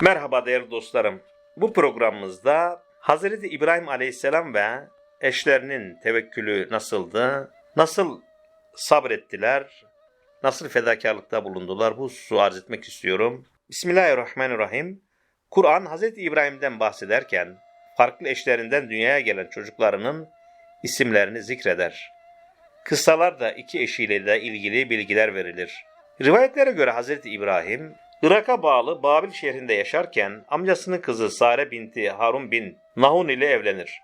Merhaba değerli dostlarım. Bu programımızda Hazreti İbrahim Aleyhisselam ve eşlerinin tevekkülü nasıldı? Nasıl sabrettiler? Nasıl fedakarlıkta bulundular? Bu hususu arz etmek istiyorum. Bismillahirrahmanirrahim. Kur'an Hazreti İbrahim'den bahsederken farklı eşlerinden dünyaya gelen çocuklarının isimlerini zikreder. Kıssalarda iki eşiyle de ilgili bilgiler verilir. Rivayetlere göre Hazreti İbrahim, Irak'a bağlı Babil şehrinde yaşarken amcasının kızı Sare binti Harun bin Nahun ile evlenir.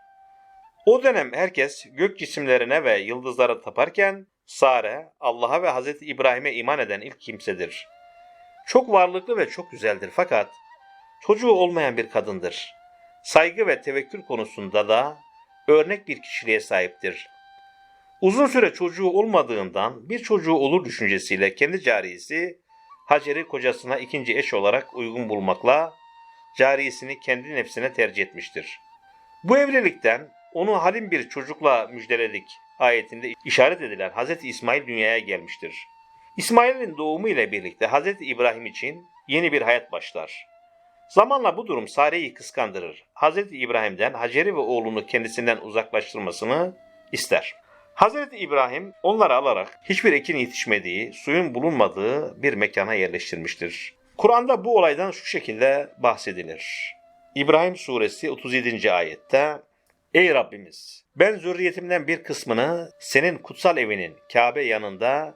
O dönem herkes gök cisimlerine ve yıldızlara taparken Sare, Allah'a ve Hazreti İbrahim'e iman eden ilk kimsedir. Çok varlıklı ve çok güzeldir fakat çocuğu olmayan bir kadındır. Saygı ve tevekkül konusunda da örnek bir kişiliğe sahiptir. Uzun süre çocuğu olmadığından bir çocuğu olur düşüncesiyle kendi cariyesi Hacer'i kocasına ikinci eş olarak uygun bulmakla cariyesini kendi nefsine tercih etmiştir. Bu evlilikten onu halim bir çocukla müjdeledik ayetinde işaret edilen Hz. İsmail dünyaya gelmiştir. İsmail'in doğumu ile birlikte Hz. İbrahim için yeni bir hayat başlar. Zamanla bu durum Sare'yi kıskandırır. Hz. İbrahim'den Hacer'i ve oğlunu kendisinden uzaklaştırmasını ister. Hazreti İbrahim onları alarak hiçbir ekin yetişmediği, suyun bulunmadığı bir mekana yerleştirmiştir. Kur'an'da bu olaydan şu şekilde bahsedilir. İbrahim suresi 37. ayette Ey Rabbimiz! Ben zürriyetimden bir kısmını senin kutsal evinin Kabe yanında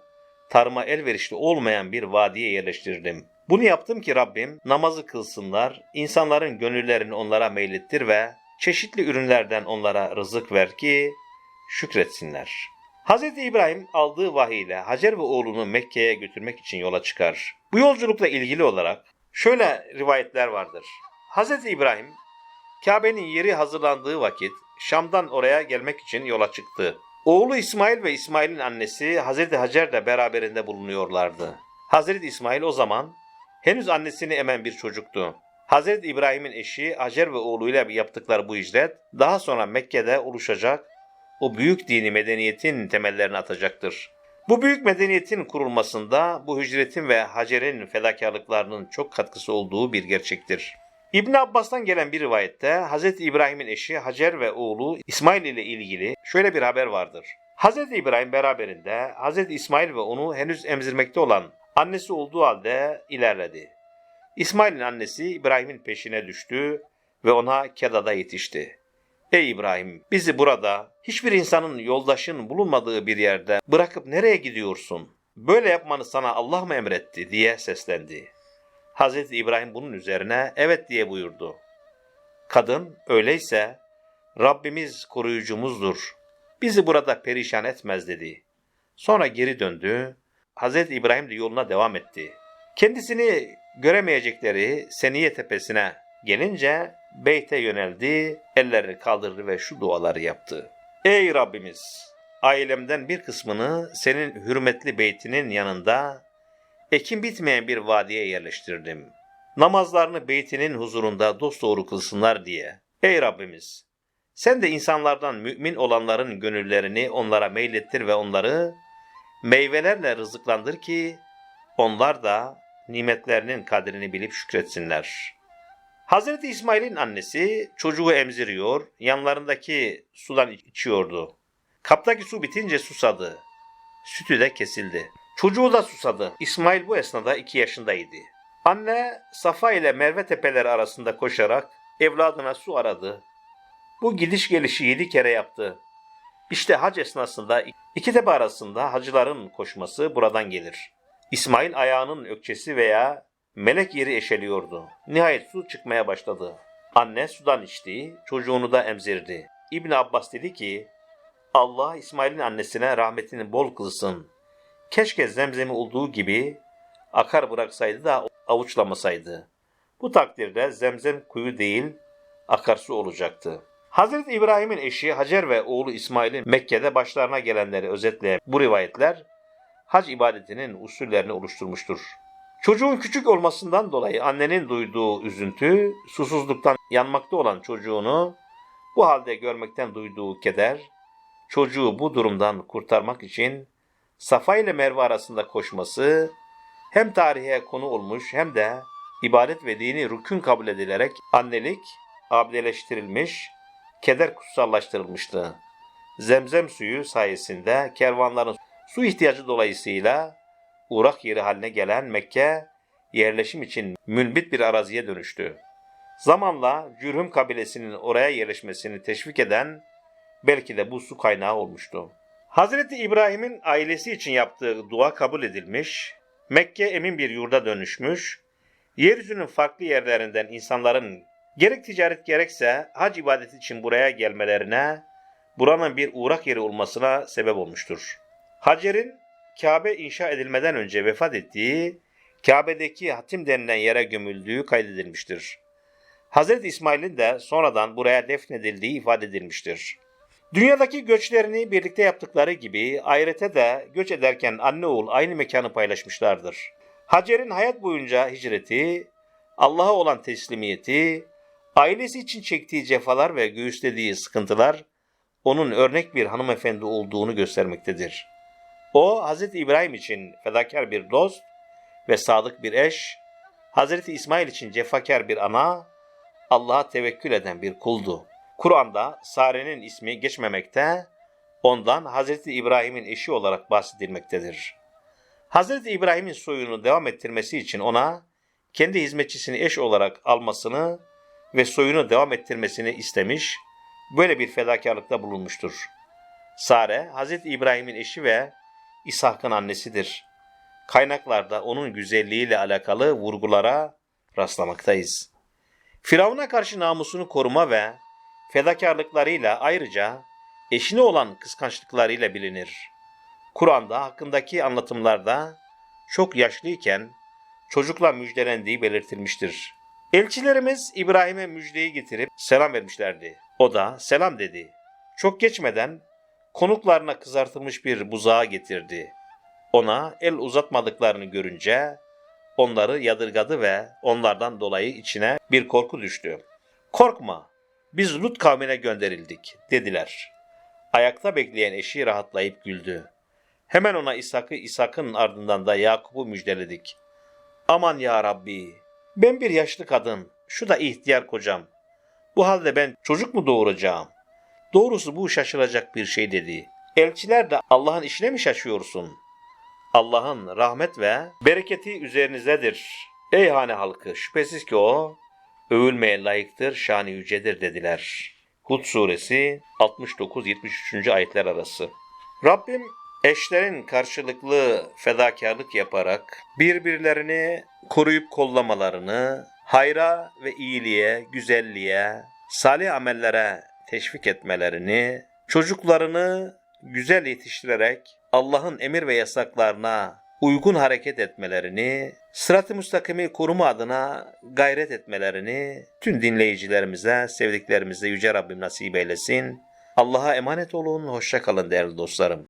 tarıma elverişli olmayan bir vadiye yerleştirdim. Bunu yaptım ki Rabbim namazı kılsınlar, insanların gönüllerini onlara meylettir ve çeşitli ürünlerden onlara rızık ver ki şükretsinler. Hz. İbrahim aldığı vahiy ile Hacer ve oğlunu Mekke'ye götürmek için yola çıkar. Bu yolculukla ilgili olarak şöyle rivayetler vardır. Hz. İbrahim Kabe'nin yeri hazırlandığı vakit Şam'dan oraya gelmek için yola çıktı. Oğlu İsmail ve İsmail'in annesi Hz. Hacer de beraberinde bulunuyorlardı. Hz. İsmail o zaman henüz annesini emen bir çocuktu. Hz. İbrahim'in eşi Hacer ve oğluyla yaptıkları bu hicret daha sonra Mekke'de oluşacak o büyük dini medeniyetin temellerini atacaktır. Bu büyük medeniyetin kurulmasında bu hicretin ve Hacer'in fedakarlıklarının çok katkısı olduğu bir gerçektir. İbn Abbas'tan gelen bir rivayette Hz. İbrahim'in eşi Hacer ve oğlu İsmail ile ilgili şöyle bir haber vardır. Hz. İbrahim beraberinde Hz. İsmail ve onu henüz emzirmekte olan annesi olduğu halde ilerledi. İsmail'in annesi İbrahim'in peşine düştü ve ona Keda'da yetişti. Ey İbrahim, bizi burada hiçbir insanın yoldaşın bulunmadığı bir yerde bırakıp nereye gidiyorsun? Böyle yapmanı sana Allah mı emretti diye seslendi. Hazreti İbrahim bunun üzerine evet diye buyurdu. Kadın öyleyse Rabbimiz koruyucumuzdur. Bizi burada perişan etmez dedi. Sonra geri döndü. Hazreti İbrahim de yoluna devam etti. Kendisini göremeyecekleri Seniye tepesine gelince beyte yöneldi, ellerini kaldırdı ve şu duaları yaptı. Ey Rabbimiz! Ailemden bir kısmını senin hürmetli beytinin yanında ekim bitmeyen bir vadiye yerleştirdim. Namazlarını beytinin huzurunda dosdoğru kılsınlar diye. Ey Rabbimiz! Sen de insanlardan mümin olanların gönüllerini onlara meylettir ve onları meyvelerle rızıklandır ki onlar da nimetlerinin kadrini bilip şükretsinler.'' Hazreti İsmail'in annesi çocuğu emziriyor, yanlarındaki sudan içiyordu. Kaptaki su bitince susadı. Sütü de kesildi. Çocuğu da susadı. İsmail bu esnada iki yaşındaydı. Anne Safa ile Merve tepeleri arasında koşarak evladına su aradı. Bu gidiş gelişi yedi kere yaptı. İşte hac esnasında iki tepe arasında hacıların koşması buradan gelir. İsmail ayağının ökçesi veya Melek yeri eşeliyordu. Nihayet su çıkmaya başladı. Anne sudan içti, çocuğunu da emzirdi. İbn Abbas dedi ki, Allah İsmail'in annesine rahmetini bol kılsın. Keşke zemzemi olduğu gibi akar bıraksaydı da avuçlamasaydı. Bu takdirde zemzem kuyu değil, akarsu olacaktı. Hazreti İbrahim'in eşi Hacer ve oğlu İsmail'in Mekke'de başlarına gelenleri özetleyen bu rivayetler hac ibadetinin usullerini oluşturmuştur. Çocuğun küçük olmasından dolayı annenin duyduğu üzüntü, susuzluktan yanmakta olan çocuğunu bu halde görmekten duyduğu keder, çocuğu bu durumdan kurtarmak için Safa ile Merve arasında koşması hem tarihe konu olmuş hem de ibadet ve dini rükün kabul edilerek annelik abdeleştirilmiş, keder kutsallaştırılmıştı. Zemzem suyu sayesinde kervanların su ihtiyacı dolayısıyla uğrak yeri haline gelen Mekke yerleşim için münbit bir araziye dönüştü. Zamanla Cürhüm kabilesinin oraya yerleşmesini teşvik eden belki de bu su kaynağı olmuştu. Hazreti İbrahim'in ailesi için yaptığı dua kabul edilmiş, Mekke emin bir yurda dönüşmüş, yeryüzünün farklı yerlerinden insanların gerek ticaret gerekse hac ibadeti için buraya gelmelerine, buranın bir uğrak yeri olmasına sebep olmuştur. Hacer'in Kabe inşa edilmeden önce vefat ettiği, Kabe'deki hatim denilen yere gömüldüğü kaydedilmiştir. Hazreti İsmail'in de sonradan buraya defnedildiği ifade edilmiştir. Dünyadaki göçlerini birlikte yaptıkları gibi ahirete de göç ederken anne oğul aynı mekanı paylaşmışlardır. Hacer'in hayat boyunca hicreti, Allah'a olan teslimiyeti, ailesi için çektiği cefalar ve göğüslediği sıkıntılar onun örnek bir hanımefendi olduğunu göstermektedir. O Hz. İbrahim için fedakar bir dost ve sadık bir eş, Hz. İsmail için cefakar bir ana, Allah'a tevekkül eden bir kuldu. Kur'an'da Sare'nin ismi geçmemekte, ondan Hz. İbrahim'in eşi olarak bahsedilmektedir. Hz. İbrahim'in soyunu devam ettirmesi için ona kendi hizmetçisini eş olarak almasını ve soyunu devam ettirmesini istemiş, böyle bir fedakarlıkta bulunmuştur. Sare, Hz. İbrahim'in eşi ve İshak'ın annesidir. Kaynaklarda onun güzelliğiyle alakalı vurgulara rastlamaktayız. Firavun'a karşı namusunu koruma ve fedakarlıklarıyla ayrıca eşine olan kıskançlıklarıyla bilinir. Kur'an'da hakkındaki anlatımlarda çok yaşlıyken çocukla müjdelendiği belirtilmiştir. Elçilerimiz İbrahim'e müjdeyi getirip selam vermişlerdi. O da selam dedi. Çok geçmeden konuklarına kızartılmış bir buzağı getirdi. Ona el uzatmadıklarını görünce onları yadırgadı ve onlardan dolayı içine bir korku düştü. Korkma, biz Lut kavmine gönderildik dediler. Ayakta bekleyen eşi rahatlayıp güldü. Hemen ona İshak'ı, İshak'ın ardından da Yakup'u müjdeledik. Aman ya Rabbi, ben bir yaşlı kadın, şu da ihtiyar kocam. Bu halde ben çocuk mu doğuracağım? Doğrusu bu şaşılacak bir şey dedi. Elçiler de Allah'ın işine mi şaşıyorsun? Allah'ın rahmet ve bereketi üzerinizdedir. Ey hane halkı şüphesiz ki o övülmeye layıktır, şanı yücedir dediler. Hud suresi 69-73. ayetler arası. Rabbim eşlerin karşılıklı fedakarlık yaparak birbirlerini koruyup kollamalarını, hayra ve iyiliğe, güzelliğe, salih amellere teşvik etmelerini, çocuklarını güzel yetiştirerek Allah'ın emir ve yasaklarına uygun hareket etmelerini, sırat-ı müstakimi koruma adına gayret etmelerini tüm dinleyicilerimize, sevdiklerimize Yüce Rabbim nasip eylesin. Allah'a emanet olun, hoşça kalın değerli dostlarım.